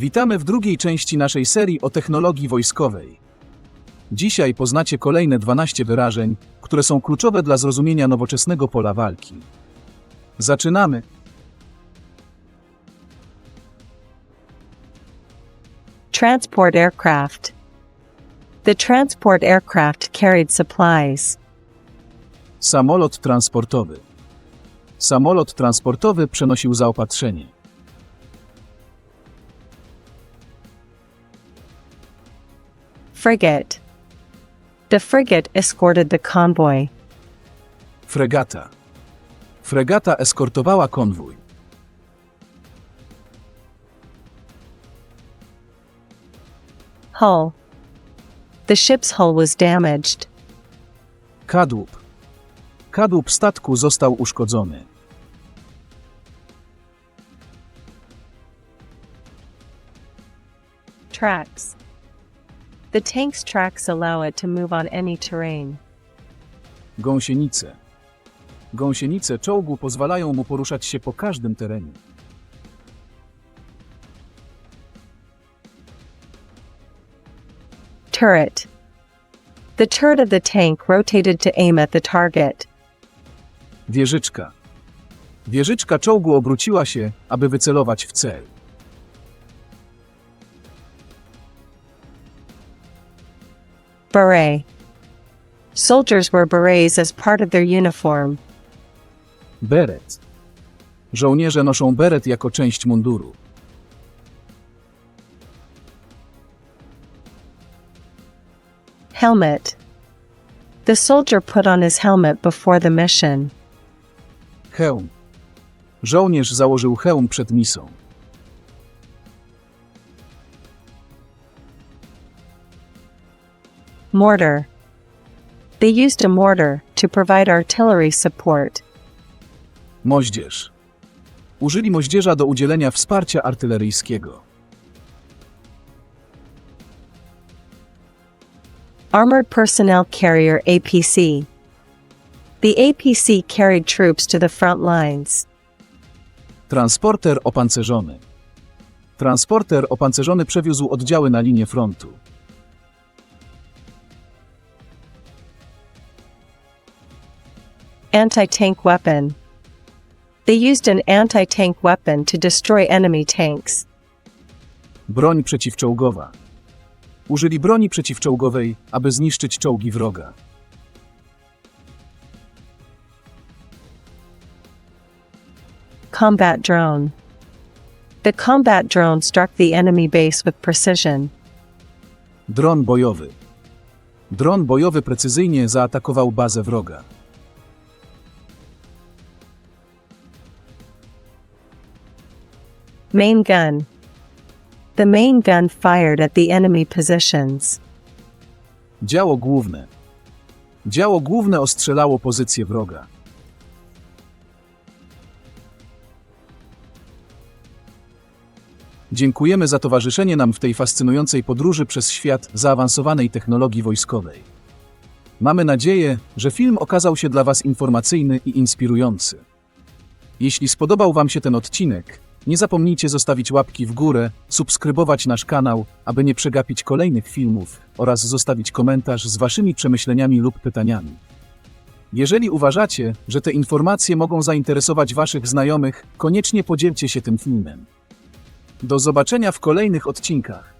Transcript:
Witamy w drugiej części naszej serii o technologii wojskowej. Dzisiaj poznacie kolejne 12 wyrażeń, które są kluczowe dla zrozumienia nowoczesnego pola walki. Zaczynamy! Transport aircraft. The transport aircraft carried supplies. Samolot transportowy. Samolot transportowy przenosił zaopatrzenie. Frigate. The frigate escorted the convoy. Fregata. Fregata eskortowała konwój. Hull. The ship's hull was damaged. Kadłub. Kadłub statku został uszkodzony. Tracks. The tank's tracks allow it to move on any terrain. Gąsienice. Gąsienice czołgu pozwalają mu poruszać się po każdym terenie. Turret. The turret of the tank rotated to aim at the target. Wieżyczka. Wieżyczka czołgu obróciła się, aby wycelować w cel. Beret. Soldiers wear berets as part of their uniform. Beret. Żołnierze noszą beret jako część munduru. Helmet. The soldier put on his helmet before the mission. Hełm. Żołnierz założył hełm przed misą. Mortar. They used a mortar to provide artillery support. Moździerz. Użyli moździerza do udzielenia wsparcia artyleryjskiego. Armored Personnel Carrier APC. The APC carried troops to the front lines. Transporter opancerzony. Transporter opancerzony przewiózł oddziały na linię frontu. Anti tank weapon. They used an anti tank weapon to destroy enemy tanks. Broń przeciwczołgowa. Użyli broni przeciwczołgowej, aby zniszczyć czołgi wroga. Combat drone. The combat drone struck the enemy base with precision. Dron bojowy. Dron bojowy precyzyjnie zaatakował bazę wroga. Main gun. The main gun fired at the enemy positions. Działo główne. Działo główne ostrzelało pozycję wroga. Dziękujemy za towarzyszenie nam w tej fascynującej podróży przez świat zaawansowanej technologii wojskowej. Mamy nadzieję, że film okazał się dla Was informacyjny i inspirujący. Jeśli spodobał Wam się ten odcinek, nie zapomnijcie zostawić łapki w górę, subskrybować nasz kanał, aby nie przegapić kolejnych filmów oraz zostawić komentarz z Waszymi przemyśleniami lub pytaniami. Jeżeli uważacie, że te informacje mogą zainteresować Waszych znajomych, koniecznie podzielcie się tym filmem. Do zobaczenia w kolejnych odcinkach.